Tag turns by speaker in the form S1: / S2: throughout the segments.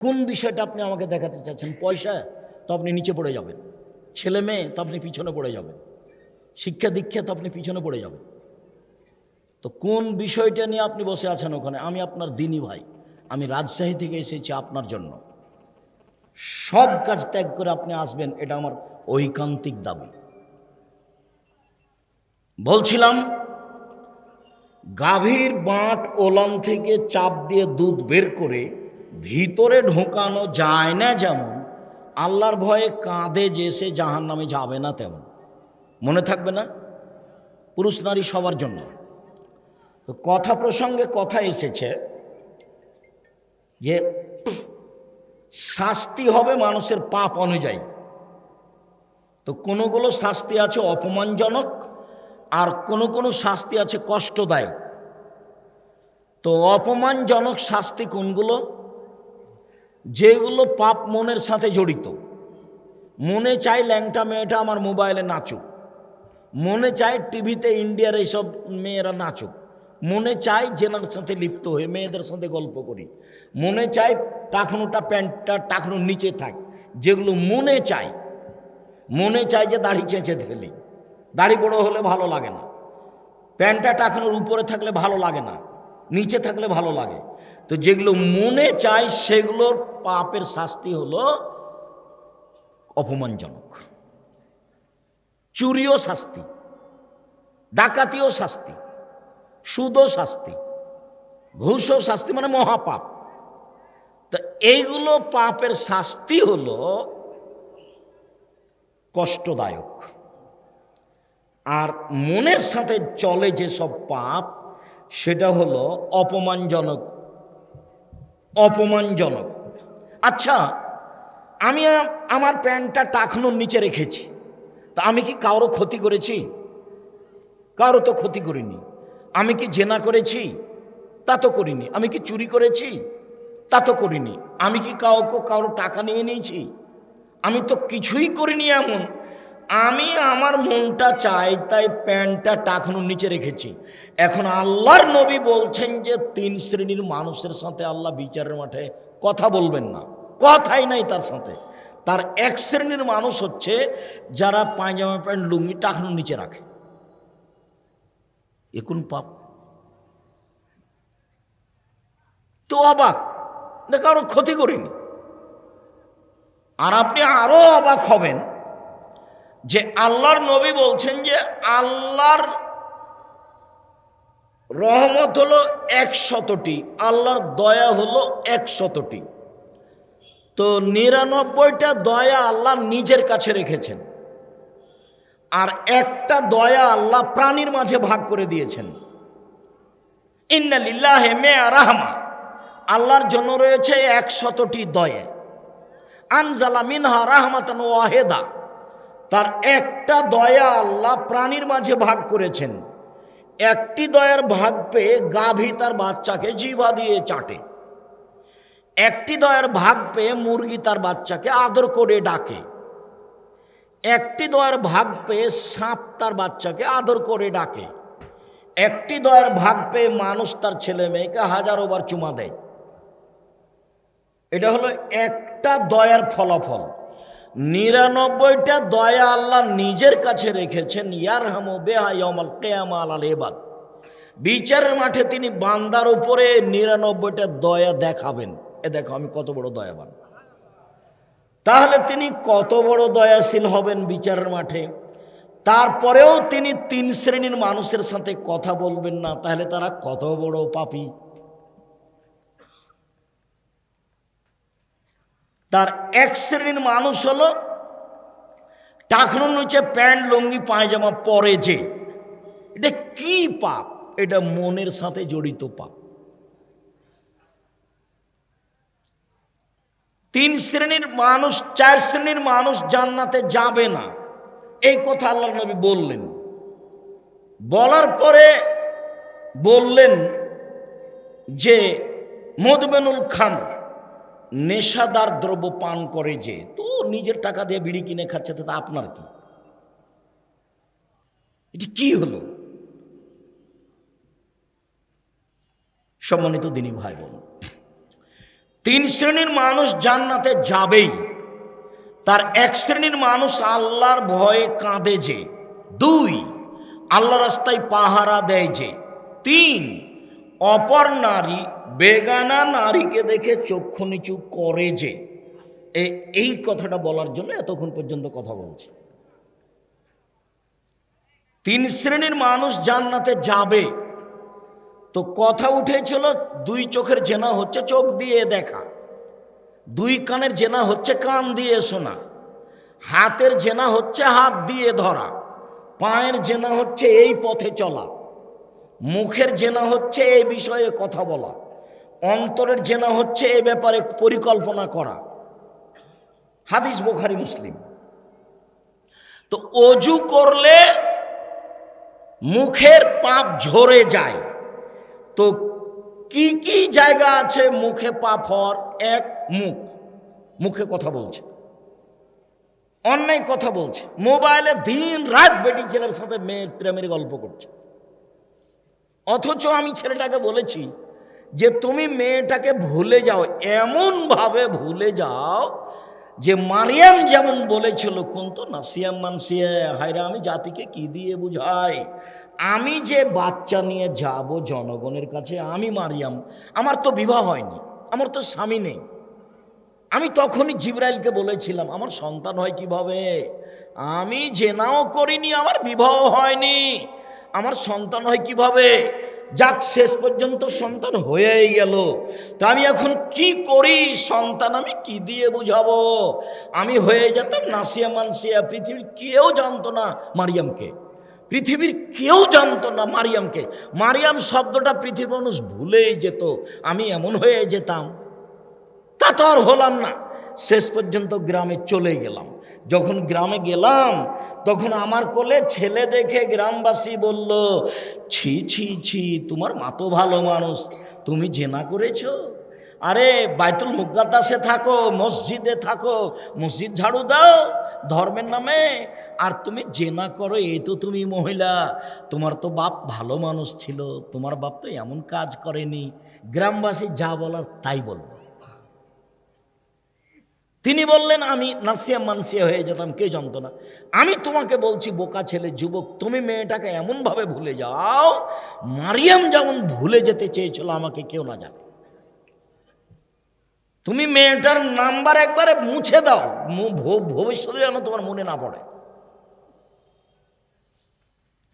S1: কোন বিষয়টা আপনি আমাকে দেখাতে চাচ্ছেন? পয়সা, তো আপনি নিচে পড়ে যাবেন। ছেলে মেয়ে, তো আপনি পিছনে পড়ে যাবেন। শিক্ষা দীক্ষা, তো আপনি পিছনে পড়ে যাবেন। তো কোন বিষয়টা নিয়ে আপনি বসে আছেন ওখানে? আমি আপনার দিনী ভাই। আমি রাজশাহী থেকে এসেছি আপনার জন্য। সব কাজ ত্যাগ করে আপনি আসবেন, এটা আমার ঐকান্তিক দাবি। বলছিলাম, গাভীর বাঁট ওলান থেকে চাপ দিয়ে দুধ বের করে ভিতরে ঢোকানো যায় না যেমন, আল্লাহর ভয়ে কাঁধে যে সে জাহান নামে যাবে না তেমন। মনে থাকবে না? পুরুষ নারী সবার জন্য। কথা প্রসঙ্গে কথা এসেছে যে শাস্তি হবে মানুষের পাপ অনুযায়ী। তো কোনোগুলো শাস্তি আছে অপমানজনক আর কোনো কোনো শাস্তি আছে কষ্টদায়ক। তো অপমানজনক শাস্তি কোনগুলো? যেগুলো পাপ মনের সাথে জড়িত। মনে চাই ল্যাংটা মেয়েটা আমার মোবাইলে নাচুক। মনে চায় টিভিতে ইন্ডিয়ার এইসব মেয়েরা নাচুক। মনে চায় জেনার সাথে লিপ্ত হয়ে মেয়েদের সাথে গল্প করি। মনে চায় টাকনুটা প্যান্টটা টাকনুর নিচে থাক। যেগুলো মনে চায়। মনে চায় যে দাড়ি চেঁচে ফেলি। দাড়ি বড় হলে ভালো লাগে না। প্যান্টটা টাকনুর উপরে থাকলে ভালো লাগে না। নিচে থাকলে ভালো লাগে। তো যেগুলো মনে চায় সেগুলোর পাপের শাস্তি হলো অপমানজনক। চুরিও শাস্তি, ডাকাতিও শাস্তি, সুদও শাস্তি, ঘুষও শাস্তি মানে মহাপাপ। তো এইগুলো পাপের শাস্তি হলো কষ্টদায়ক। আর মনের সাথে চলে যে সব পাপ, সেটা হলো অপমানজনক অপমানজনক। আচ্ছা আমি আমার প্যান্টটা টাকনোর নিচে রেখেছি। তা আমি কি কারও ক্ষতি করেছি? কারও তো ক্ষতি করিনি। আমি কি জেনা করেছি? তা তো করিনি। আমি কি চুরি করেছি? তা তো করিনি। আমি কি কাউকে কারও টাকা নিয়ে নিয়েছি আমি তো কিছুই করিনি এমন। আমি আমার মনটা চাই, তাই প্যান্টটা টাকানোর নিচে রেখেছি। এখন আল্লাহর নবী বলছেন যে, তিন শ্রেণির মানুষের সাথে আল্লাহ বিচারের মাঠে কথা বলবেন না। কথাই নাই তার সাথে। তার এক শ্রেণির মানুষ হচ্ছে, যারা পায়জামা প্যান্ট, লুঙ্গি টাকানোর নিচে রাখে। এ কোন পাপ? তো অবাক। না কারও ক্ষতি করিনি। আর আপনি আরও অবাক হবেন। যে আল্লাহর নবী বলছেন যে আল্লাহর রহমত হলো একশতটি, আল্লাহর দয়া হলো একশতটি। তো নিরানব্বইটা দয়া আল্লাহ নিজের কাছে রেখেছেন। আর একটা দয়া আল্লাহ প্রাণীর মাঝে ভাগ করে দিয়েছেন। ইন্না লিল্লাহে মে রাহমা। আল্লাহর জন্য রয়েছে একশতটি দয়া। আনজালা মিনহা রাহমাতান ওয়াহেদা। তার একটা দয়া আল্লাহ প্রাণীর মাঝে ভাগ করেছেন। একটি দয়ার ভাগ পেয়ে গাভী তার বাচ্চাকে জিভা দিয়ে চাটে। একটি দয়ার ভাগ পেয়ে মুরগি তার বাচ্চাকে আদর করে ডাকে। একটি দয়ার ভাগ পেয়ে সাপ তার বাচ্চাকে আদর করে ডাকে। একটি দয়ার ভাগ পেয়ে মানুষ তার ছেলে মেয়েকে হাজারোবার চুমা দেয়। এটা হলো একটা দয়ার ফলাফল। নিরানব্বইটা দয়া আল্লাহ নিজের কাছে রেখেছেন ইয়ার হামো বেহাইমাল কেয়ামাল আল এবাদ বিচারের মাঠে তিনি বান্দার উপরে নিরানব্বইটা দয়া দেখাবেন। এ দেখো, আমি কত বড় দয়াবান। তাহলে তিনি কত বড় দয়াশীল হবেন বিচারের মাঠে? তারপরেও তিনি তিন শ্রেণির মানুষের সাথে কথা বলবেন না, তাহলে তারা কত বড় পাপী? তার এক শ্রেণির মানুষ হলো টাকনুর নিচে প্যান্ট, লুঙ্গি, পায়জামা, পরে যে। এটা কি পাপ? এটা মনের সাথে জড়িত পাপ। তিন শ্রেণির মানুষ, চার শ্রেণির মানুষ জান্নাতে যাবে না। এই কথা আল্লাহ নবী বললেন। বলার পরে বললেন যে, মদবেনুল খাম নেশাদার দ্রব্য পান করে যে, তো নিজের টাকা দিয়ে বিড়ি কিনে খাচ্ছে, তা আপনার কি? এটি কি হলো? সম্মানিত দিনী ভাই বোন তিন শ্রেণির মানুষ জান্নাতে যাবেই, তার এক শ্রেণির মানুষ আল্লাহর ভয়ে কাঁদে যে, দুই আল্লাহ রাস্তায় পাহারা দেয় যে, তিন, অপর নারী বেগানা নারীকে দেখে চক্ষু নিচু করে যে। এই কথাটা বলার জন্য এতক্ষণ পর্যন্ত কথা বলছে। তিন শ্রেণির মানুষ জান্নাতে যাবে। তো কথা উঠেছিল, দুই চোখের জেনা হচ্ছে চোখ দিয়ে দেখা। দুই কানের জেনা হচ্ছে কান দিয়ে শোনা। হাতের জেনা হচ্ছে হাত দিয়ে ধরা। পায়ের জেনা হচ্ছে এই পথে চলা। মুখের জেনা হচ্ছে এই বিষয়ে কথা বলা। অন্তরের জেনা হচ্ছে এ ব্যাপারে পরিকল্পনা করা। হাদিস বোখারি, মুসলিম। তো অজু করলে মুখের পাপ ঝরে যায়। তো কি কি জায়গা আছে মুখে পাপ হওয়ার? এক, মুখ। মুখে কথা বলছে। অন্যায় কথা বলছে। মোবাইলে দিন রাত বেটি ছেলের সাথে মেয়ের প্রেমের গল্প করছে। অথচ আমি ছেলেটাকে বলেছি যে তুমি মেয়েটাকে ভুলে যাও এমন ভাবে ভুলে যাও যে মারিয়াম যেমন বলেছিল কোন তো নাসিয়াম মানসিয়া, হায়রা, আমি জাতিকে কি দিয়ে বুঝাই? আমি যে বাচ্চা নিয়ে যাব জনগণের কাছে, আমি মারিয়াম, আমার তো বিবাহ হয়নি, আমার তো স্বামী নেই। আমি তখনই জিব্রাইলকে বলেছিলাম, আমার সন্তান হয় কীভাবে? আমি জেনাও করিনি, আমার বিবাহ হয়নি, আমার সন্তান হয় কীভাবে? যাক, শেষ পর্যন্ত সন্তান হয়েই গেল। তা আমি এখন কি করি? সন্তান আমি কি দিয়ে বুঝাবো? আমি হয়ে যেতাম নাসিয়া মানসিয়া, পৃথিবীর কেউ জানতো না মারিয়ামকে। পৃথিবীর কেউ জানতো না মারিয়ামকে। মারিয়াম শব্দটা পৃথিবীর মানুষ ভুলেই যেত, আমি এমন হয়ে যেতাম। তা তো আর হলাম না। শেষ পর্যন্ত গ্রামে চলে গেলাম। যখন গ্রামে গেলাম তখন আমার কোলে ছেলে দেখে গ্রামবাসী বলল, ছি ছি ছি, তোমার মা তো ভালো মানুষ, তুমি জেনা করেছ? আরে, বাইতুল মুকাদ্দাসে থাকো, মসজিদে থাকো, মসজিদ ঝাড়ু দাও, ধর্মের নামে, আর তুমি জেনা করো, এই তো তুমি মহিলা, তোমার তো বাপ ভালো মানুষ ছিল, তোমার বাপ তো এমন কাজ করেনি। গ্রামবাসী যা বলার তাই বলল। তিনি বললেন, আমি নাসিয়া মানসিয়া হয়ে যেতাম, কে জানতো না? আমি তোমাকে বলছি, বোকা ছেলে, যুবক, তুমি মেয়েটাকে এমনভাবে ভুলে যাও, মারিয়াম যেমন ভুলে যেতে চেয়েছিল, আমাকে কেউ না জানে। তুমি মেয়েটার নাম্বার একবারে মুছে দাও ভবিষ্যতে যেন তোমার মনে না পড়ে।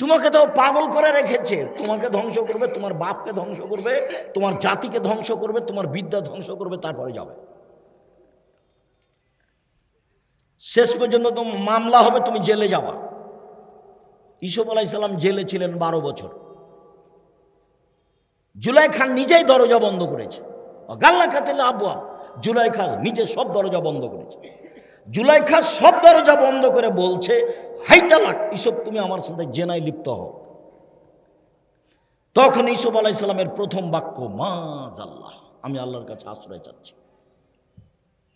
S1: তোমাকে তো পাগল করে রেখেছে, তোমাকে ধ্বংস করবে, তোমার বাপকে ধ্বংস করবে, তোমার জাতিকে ধ্বংস করবে, তোমার বিদ্যা ধ্বংস করবে, তারপরে যাবে। শেষ পর্যন্ত তো মামলা হবে, তুমি জেলে যাবা। ইসুফ আলাইসাল্লাম জেলে ছিলেন বারো বছর। জুলাই খান নিজেই দরজা বন্ধ করেছে। গাল্লা খাতিলে আবুয়া জুলাই খান নিজে সব দরজা বন্ধ করেছে। জুলাই খান সব দরজা বন্ধ করে বলছে, হাই তালাক ইসব তুমি আমার সাথে জেনায় লিপ্ত হও। তখন ইসুফ আলাইসাল্লামের প্রথম বাক্য মাজ আল্লাহ আমি আল্লাহর কাছে আশ্রয় চাচ্ছি।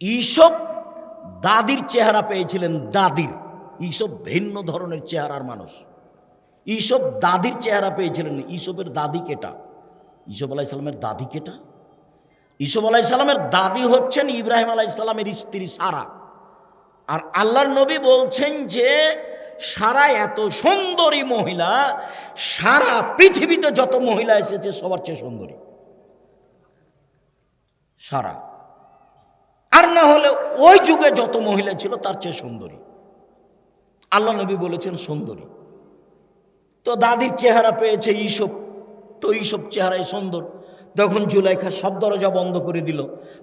S1: ঈসব দাদির চেহারা পেয়েছিলেন দাদির। ঈসব ভিন্ন ধরনের চেহারার মানুষ। ঈসব দাদির চেহারা পেয়েছিলেন ঈসবের দাদি কেটা। ঈসব আলাইসাল্লামের দাদি কেটা? ঈসব আলাইসাল্লামের দাদি হচ্ছেন ইব্রাহিম আলাইসাল্লামের স্ত্রী সারা। আর আল্লাহর নবী বলছেন যে, সারা এত সুন্দরী মহিলা, সারা পৃথিবীতে যত মহিলা এসেছে, সবার চেয়ে সুন্দরী। সারা। আর না হলে ওই যুগে যত মহিলা ছিল, তার চেয়ে সুন্দরী। আল্লাহ নবী বলেছেন, সুন্দরী। তো দাদির চেহারা পেয়েছে এইসব তো এইসব চেহারায় সুন্দর। তখন জুলাইখা সব দরজা বন্ধ করে দিল।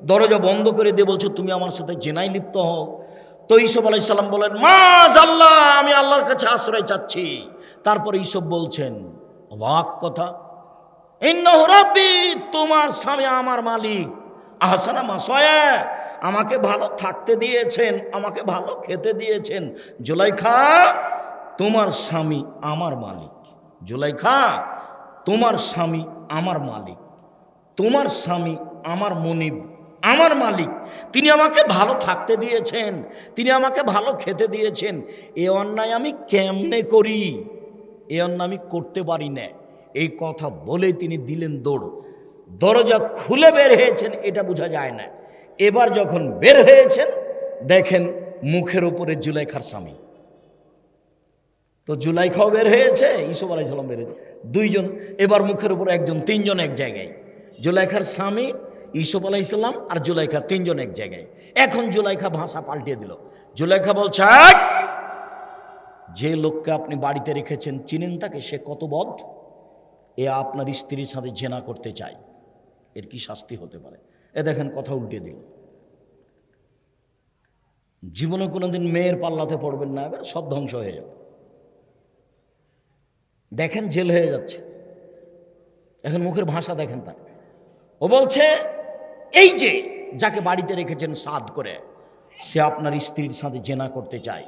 S1: দরজা বন্ধ করে দিয়ে বলছে, তুমি আমার সাথে জেনাই লিপ্ত হও। তো ঈসব আলাইসাল্লাম বলেন মাজ আল্লাহ আমি আল্লাহর কাছে আশ্রয় চাচ্ছি। তারপর ঈসব বলছেন, অবাক কথা। তোমার স্বামী আমার মালিক। আহসানা মাসয়া আমাকে ভালো থাকতে দিয়েছেন, আমাকে ভালো খেতে দিয়েছেন। জুলাইখা, তোমার স্বামী আমার মালিক। জুলাইখা, তোমার স্বামী আমার মালিক। তোমার স্বামী আমার মনিব আমার মালিক। তিনি আমাকে ভালো থাকতে দিয়েছেন, তিনি আমাকে ভালো খেতে দিয়েছেন। এ অন্যায় আমি কেমনে করি? এ অন্যায় আমি করতে পারি না। এই কথা বলে তিনি দিলেন দৌড়। দরজা খুলে বের হয়েছেন, এটা বোঝা যায় না। এবার যখন বের হয়েছেন, দেখেন মুখের উপরে জুলাইখার স্বামী। তো জুলাইখাও বের হয়েছে ইসুফ আলাইসাল্লাম বের হয়েছে। দুইজন, এবার মুখের উপর একজন, তিনজন এক জায়গায়। জুলাইখার স্বামী ইসুফ আলাইসাল্লাম আর জুলাইখা তিনজন এক জায়গায়। এখন জুলাইখা ভাষা পাল্টিয়ে দিল। জুলাইখা বলছে যে লোককে আপনি বাড়িতে রেখেছেন, চিনেন তাকে? সে কত বধ এ আপনার স্ত্রীর সাথে জেনা করতে চায়। এর কি শাস্তি হতে পারে? এ দেখেন কথা উল্টে দিল। জীবনে কোনোদিন মেয়ের পাল্লাতে পড়বেন না, এবার সব ধ্বংস হয়ে যাবে। দেখেন জেল হয়ে যাচ্ছে। এখন মুখের ভাষা দেখেন তার। ও বলছে, এই যে যাকে বাড়িতে রেখেছেন সাদ করে, সে আপনার স্ত্রীর সাথে জেনা করতে চায়।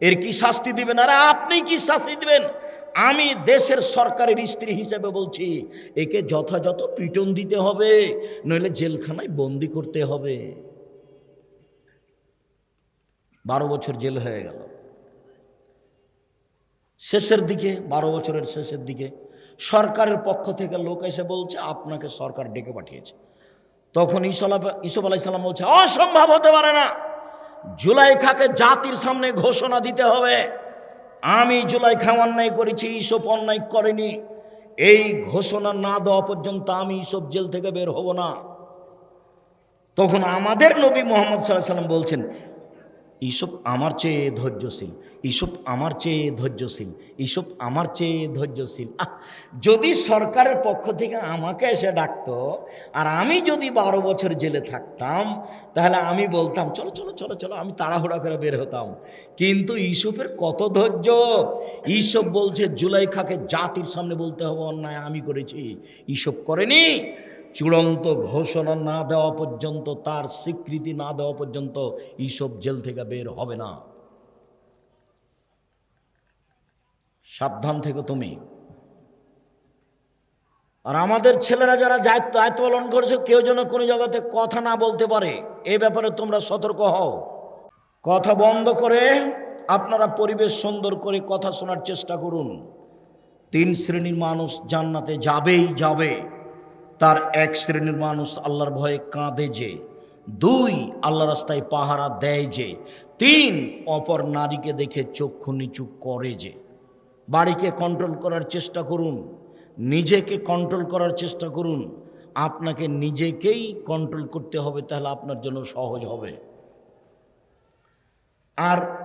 S1: এর কি শাস্তি দিবেন? আর আপনি কি শাস্তি দিবেন? আমি দেশের সরকারের স্ত্রী হিসেবে বলছি, একে যথাযথ পিটন দিতে হবে, নইলে জেলখানায় বন্দি করতে হবে। বারো বছর জেল হয়ে গেল। শেষের দিকে, বারো বছরের শেষের দিকে সরকারের পক্ষ থেকে লোক এসে বলছে, আপনাকে সরকার ডেকে পাঠিয়েছে। তখন ইসলা ইসুফ আলাইসাল্লাম বলছে, অসম্ভব হতে পারে না। জুলাই খাকে জাতির সামনে ঘোষণা দিতে হবে। আমি জুলাইখা অন্যায় করেছি ইসব অন্যায় করেনি। এই ঘোষণা না দেওয়া পর্যন্ত আমি ইসব জেল থেকে বের হব না। তখন আমাদের নবী মোহাম্মদ সাল্লাহ সাল্লাম বলছেন ইসব আমার চেয়ে ধৈর্যশীল ইসব আমার চেয়ে ধৈর্যশীল ইসব আমার চেয়ে ধৈর্যশীল। আহ, যদি সরকারের পক্ষ থেকে আমাকে এসে ডাকতো আর আমি যদি বারো বছর জেলে থাকতাম তাহলে আমি বলতাম চলো চলো চলো চলো আমি তাড়াহুড়া করে বের হতাম। কিন্তু ইসবের কত ধৈর্য? ইসব বলছে জুলাইখাকে জাতির সামনে বলতে হবে অন্যায় আমি করেছি। ইসব করেনি। চূড়ান্ত ঘোষণা না দেওয়া পর্যন্ত, তার স্বীকৃতি না দেওয়া পর্যন্ত ইসব জেল থেকে বের হবে না। সাবধান থেকে তুমি। আর আমাদের ছেলেরা যারা দায়িত্ব দায়িত্ব পালন করেছে, কেউ যেন কোনো জায়গাতে কথা না বলতে পারে। এই ব্যাপারে তোমরা সতর্ক হও। কথা বন্ধ করে আপনারা পরিবেশ সুন্দর করে কথা শোনার চেষ্টা করুন। তিন শ্রেণির মানুষ জান্নাতে যাবেই যাবে। তার এক শ্রেণির মানুষ আল্লাহর ভয়ে কাঁদে যে, দুই আল্লাহ রাস্তায় পাহারা দেয় যে, তিন, অপর নারীকে দেখে চক্ষু নিচু করে যে। বাড়িকে কন্ট্রোল করার চেষ্টা করুন, নিজেকে কন্ট্রোল করার চেষ্টা করুন। আপনাকে নিজেকেই কন্ট্রোল করতে হবে, তাহলে আপনার জন্য সহজ হবে। আর